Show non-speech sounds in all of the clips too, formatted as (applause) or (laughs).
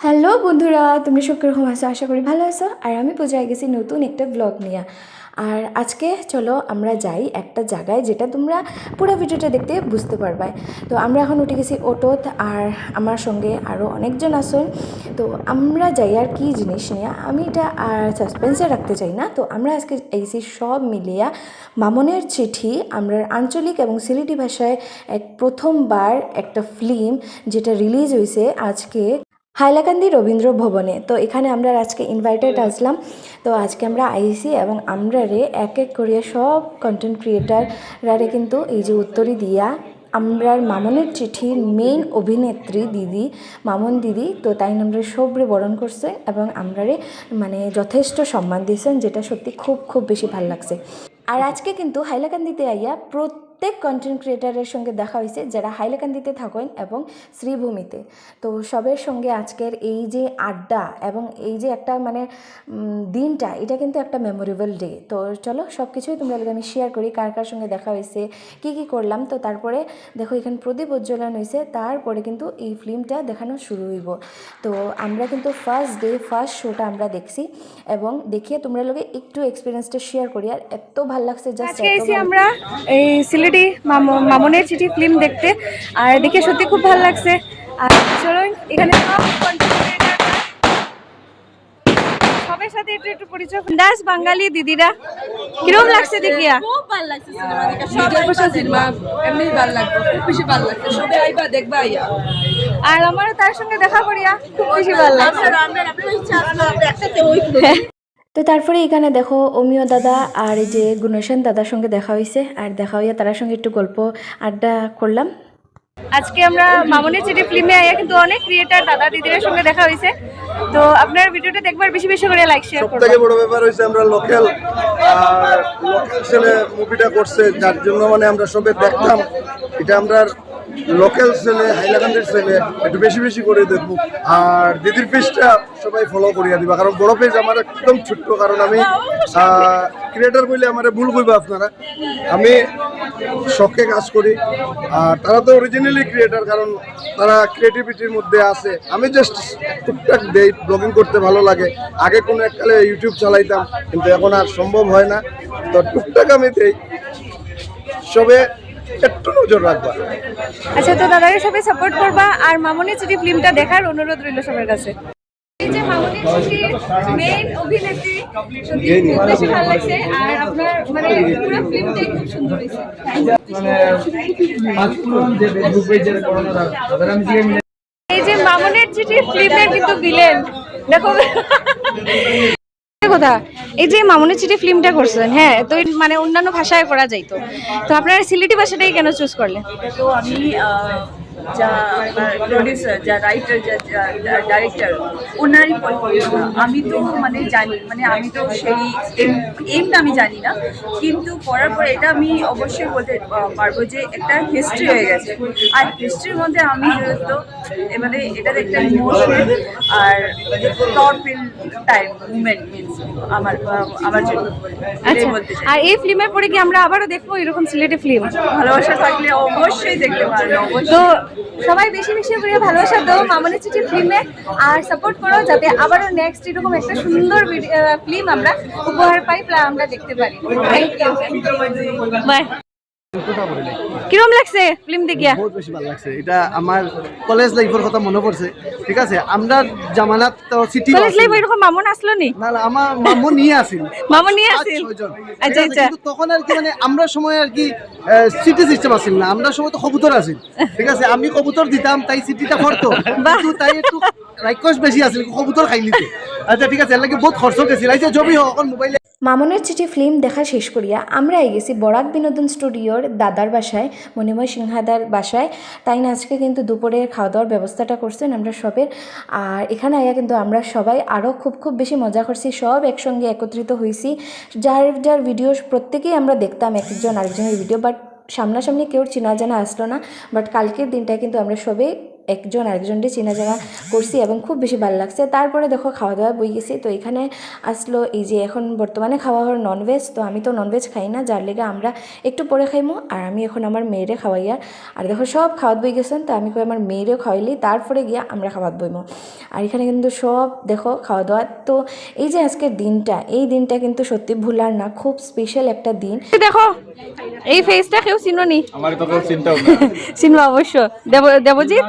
Hello বন্ধুরা তুমি সব কীরকম আছো? আশা করি ভালো আছো। আর আমি পূজায় গেছি নতুন একটা ব্লগ নিয়ে। আর আজকে চলো আমরা যাই একটা জায়গায় যেটা তোমরা পুরো ভিডিওটা দেখতে বুঝতে পারবে। তো আমরা এখন উঠে গেছি অটোত আর আমার সঙ্গে আরও অনেকজন আসুন তো আমরা যাই আর কি জিনিস নিয়ে। আমি এটা আর সাসপেন্সে রাখতে চাই না। তো আমরা আজকে এইসি সব মিলিয়া মামনের চিঠি, আমরা আঞ্চলিক এবং সিলেটি ভাষায় এক প্রথমবার একটা ফিল্ম যেটা রিলিজ হয়েছে আজকে। হাইলাকান্দি রবীন্দ্র ভবনে। তো এখানে আমরা আজকে ইনভাইটেড আসলাম। তো আজকে আমরা আইসি এবং আমরা রে এক এক করিয়া সব কন্টেন্ট ক্রিয়েটাররা কিন্তু এই যে উত্তরই দিয়া আমরার মামনের চিঠির মেইন অভিনেত্রী দিদি, মামন দিদি, তো তাই আমরা সবরে বরণ করছে এবং আমরারে মানে যথেষ্ট সম্মান দিয়েছেন, যেটা সত্যি খুব খুব বেশি ভালো লাগছে। আর আজকে কিন্তু হাইলাকান্দিতে আইয়া প্রত্যেক কন্টেন্ট ক্রিয়েটারের সঙ্গে দেখা হয়েছে যারা হাইলাকান্দিতে থাকেন এবং শ্রীভূমিতে। তো সবের সঙ্গে আজকের এই যে আড্ডা এবং এই যে একটা মানে দিনটা, এটা কিন্তু একটা মেমোরেবল ডে তো চলো সব কিছুই তোমরা আমি শেয়ার করি, কার কার সঙ্গে দেখা হয়েছে কি কি করলাম। তো তারপরে দেখো এখানে প্রদীপ উজ্জ্বলন হয়েছে তারপরে কিন্তু এই ফিল্মটা দেখানো শুরু হইব। তো আমরা কিন্তু ফার্স্ট ডে ফার্স্ট শোটা আমরা দেখছি এবং দেখিয়ে তোমরা লোকে একটু এক্সপিরিয়েন্সটা শেয়ার করি। আর এত ভালো লাগছে জাস্ট আজকে এসেছি আমরা এই সিলেটি মাম- মামুনের চিঠি ফিল্ম দেখতে আর দেখে সত্যি খুব ভালো লাগছে। আর চলুন এখানে সব content creator রা সবার সাথে একটু একটু পরিচয় দাস বাঙালি দিদিরা কীরকম লাগছে দেখিয়া? খুব ভালো লাগছে সিনেমা দেখে। সবাই বসে সিনেমা এমনি ভালো লাগবে খুব বেশি ভালো লাগছে। সবাই আইবা দেখবা আইয়া। আর আমারও তার সঙ্গে দেখা করিয়া খুব বেশি ভালো লাগছে। আমরা আমরা ইচ্ছা আমরা একসাথে ওই তো তারপরে এখানে দেখো অমিয় দাদা আর এই যে গুণেশন দাদার সঙ্গে দেখা হয়েছে। আর দেখা হইয়া তার সঙ্গে একটু গল্প আড্ডা করলাম। আজকে আমরা মামুনের চিঠি ফিল্মে আইয়া কিন্তু অনেক ক্রিয়েটার দাদা দিদিদের সঙ্গে দেখা হয়েছে। তো আপনার ভিডিওটা দেখবার বেশি বেশি করে লাইক শেয়ার সব করবেন। থেকে বড় ব্যাপার হয়েছে আমরা লোকাল লোকাল ছেলে মুভিটা করছে যার জন্য মানে আমরা সবে দেখতাম। এটা আমরা লোকাল ছেলে হাইলাকান্দির ছেলে একটু বেশি বেশি করে দেখব। আর দিদির পেজটা সবাই ফলো করিয়া দিবা, কারণ বড় পেজ আমার একদম ছোট্ট, কারণ আমি ক্রিয়েটার বলে আমার ভুল কইবা আপনারা। আমি শখে কাজ করি। আর তারা তো অরিজিনালি ক্রিয়েটার কারণ তারা ক্রিয়েটিভিটির মধ্যে আছে। আমি জাস্ট টুকটাক দেই ব্লগিং করতে ভালো লাগে। আগে কোনো এককালে ইউটিউব চালাইতাম, কিন্তু এখন আর সম্ভব হয় না। তো টুকটাক আমি দেই। সবে একটু নজর রাখবা। আচ্ছা তো দাদাকে সবাই সাপোর্ট করবা আর মামুনের চিঠি ফিল্মটা দেখার অনুরোধ রইল সবার কাছে। এই যে মামুনের চিঠির মেইন অভিনেত্রী সত্যি খুব বেশি ভালো লাগছে আর আপনার মানে পুরো ফিল্মটাই খুব সুন্দর হয়েছে। এই যে মামুনের চিঠি ফিল্মের কিন্তু ভিলেন দেখো। কথা। এই যে মামুনের চিঠি ফিল্মটা করছেন হ্যাঁ তো মানে অন্যান্য ভাষায় করা যাইতো। তো আপনারা সিলেটি ভাষাটাই কেন চুজ করলেন? তো আমি যা প্রডিউসার যা রাইটার যা ডাইরেক্টর ওনারই পরিকল্পনা আমি তো মানে জানি মানে আমি তো সেই এমটা আমি জানি না। কিন্তু পড়ার পর এটা আমি অবশ্যই বলতে পারব যে একটা হিস্ট্রি হয়ে গেছে। আর হিস্ট্রির মধ্যে আমি যেহেতু এবারে এটার একটা ইমোশন আর top feel time movement means আমার আমার জন্য। আচ্ছা আর এই ফিল্মের পরে কি আমরা আবারও দেখব এরকম সিলেটি ফিল্ম ভালোবাসা থাকলে অবশ্যই দেখতে পারবে। তো সবাই বেশি বেশি করে ভালোবাসা দাও মামনের চিঠি ফিল্মে আর সাপোর্ট করো যাতে আবারও নেক্সট এরকম একটা সুন্দর ফিল্ম আমরা উপহার পাই আমরা দেখতে পারি। থ্যাংক ইউ বাই কিরম লাগছে ফিল্ম দেখিয়া? বহুত বেশি ভালো লাগছে। এটা আমার কলেজ লাইফের কথা মনে পড়ছে ঠিক আছে আমরা জামানাত তো সিটি কলেজ লাইফ এরকম মামন আসলো নি? না না আমার মামু নিয়ে আসিল (laughs) মামন নিয়ে আসিল আচ্ছা আচ্ছা। কিন্তু তখন আর কি মানে আমরা সময় আর কি সিটি সিস্টেম আসিল না। আমরা সময় তো কবুতর আসিল ঠিক আছে আমি কবুতর দিতাম তাই সিটিটা করতো (laughs) কিন্তু তাই একটু রাক্ষস বেশি আছিল কবুতর খাই নিতে। আচ্ছা ঠিক আছে এর লাগে বহুত খরচ গেছিল এই যে ছবি হোক মোবাইলে মামনের চিঠি ফিল্ম দেখা শেষ করিয়া আমরা গেছি বরাক বিনোদন স্টুডিওর দাদার বাসায়, মণিময় সিংহাদার বাসায়। তাই না, আজকে কিন্তু দুপুরের খাওয়া দাওয়ার ব্যবস্থাটা করছেন আমরা সবের। আর এখানে আইয়া কিন্তু আমরা সবাই আরও খুব খুব বেশি মজা করছি, সব একসঙ্গে একত্রিত হয়েছি যার যার ভিডিও প্রত্যেকেই আমরা দেখতাম এক একজন আরেকজনের ভিডিও বাট সামনাসামনি কেউ চেনা জানা আসলো না। বাট কালকের দিনটায় কিন্তু আমরা সবে একজন আরেকজনকে চেনা জানা করছি এবং খুব বেশি ভালো লাগছে। তারপরে দেখো খাওয়া দাওয়া বই গেছি। তো এখানে আসলো এই যে এখন বর্তমানে খাওয়া হওয়ার ননভেজ তো আমি তো ননভেজ খাই না যার লেগে আমরা একটু পরে খাইমো। আর আমি এখন আমার মেয়েরে খাওয়াইয়ার আর দেখো সব খাওয়াত বই গেছেন তো আমি কই আমার মেয়েরেও খাওয়াইলি তারপরে গিয়া আমরা খাওয়াত বইমো। আর এখানে কিন্তু সব দেখো খাওয়া দাওয়া তো এই যে আজকের দিনটা এই দিনটা কিন্তু সত্যি ভুলার না খুব স্পেশাল একটা দিন। দেখো এই ফেসটা কেউ চিনোনি আমার তো কেউ চিন্তাও না (laughs) চিনবো অবশ্য। দেব দেবজিৎ?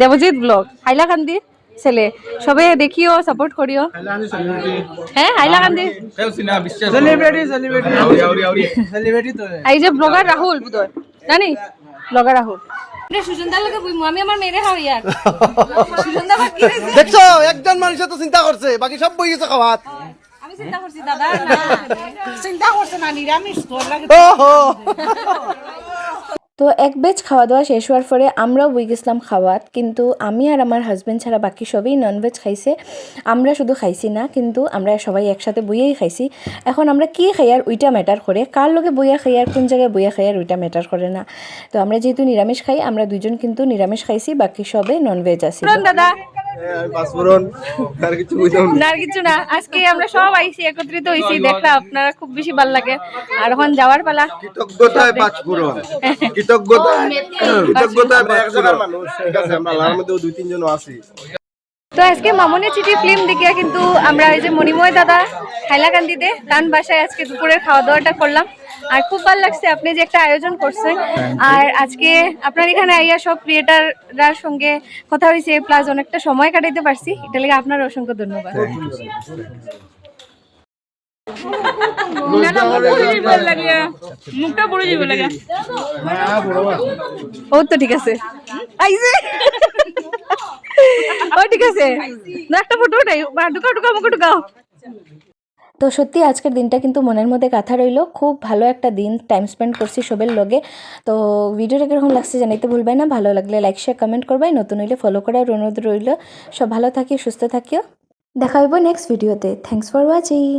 দেবজিৎ ব্লগ। হাইলাকান্দির ছেলে। সবে দেখিও সাপোর্ট করিও। হ্যাঁ তো এই যে ব্লগার রাহুল বুধর জানি? ব্লগার রাহুল? দেখছ একজন মানুষে তো চিন্তা করছে বাকি সব বই গেছে খাওয়াত চিন্তা করছি দাদা চিন্তা করছে না নিরামিষ লাগে ওহো তো এক বেচ খাওয়া দাওয়া শেষ হওয়ার পরে আমরাও বই গেছিলাম খাওয়াত, কিন্তু আমি আর আমার হাজব্যান্ড ছাড়া বাকি সবই ননভেজ খাইছে। আমরা শুধু খাইছি না, কিন্তু আমরা সবাই একসাথে বইয়েই খাইছি। এখন আমরা কি খাই আর ওইটা ম্যাটার করে, কার লগে বইয়া খাই আর কোন জায়গায় বইয়া খাই আর ওইটা ম্যাটার করে না। তো আমরা যেহেতু নিরামিষ খাই, আমরা দুজন কিন্তু নিরামিষ খাইছি, বাকি সবে ননভেজ আছি। দাদা না। কিছু না। আজকে আমরা সব আইসি একত্রিত হইছি। আপনারা খুব বেশি ভালো লাগে। আর এখন যাওয়ার পালা। কৃতজ্ঞতায় পাঁচফোড়ন। কৃতজ্ঞতায় কৃতজ্ঞতায় পাঁচফোড়ন ঠিক আছে আমরা লার মধ্যেও দুই তিনজন আছি। তো আজকে মামনি চিঠি ফিল্ম দেখিয়া কিন্তু আমরা এই যে মণিময় দাদা হাইলাকান্দিতে তান বাসায় আজকে দুপুরের খাওয়া দাওয়াটা করলাম। আর খুব ভালো লাগছে আপনি যে একটা আয়োজন করছেন। আর আজকে আপনার এখানে আইয়া সব ক্রিয়েটাররা সঙ্গে কথা হয়েছে প্লাস অনেকটা সময় কাটাইতে পারছি। এটা লেগে আপনার অসংখ্য ধন্যবাদ। লাগে। ও তো ঠিক আছে। আইছে। ও, ঠিক আছে। একটা ফটো ঢুকাও তো সত্যি আজকের দিনটা কিন্তু মনের মধ্যে কথা রইল। খুব ভালো একটা দিন টাইম স্পেন্ড করছি সবের লগে। তো ভিডিওটা কীরকম লাগছে জানাইতে ভুলবাই না। ভালো লাগলে লাইক শেয়ার কমেন্ট করবাই নতুন হইলে ফলো করার অনুরোধ রইল। সব ভালো থাকিও, সুস্থ থাকিও। দেখা হইব নেক্সট ভিডিওতে থ্যাংকস ফর ওয়াচিং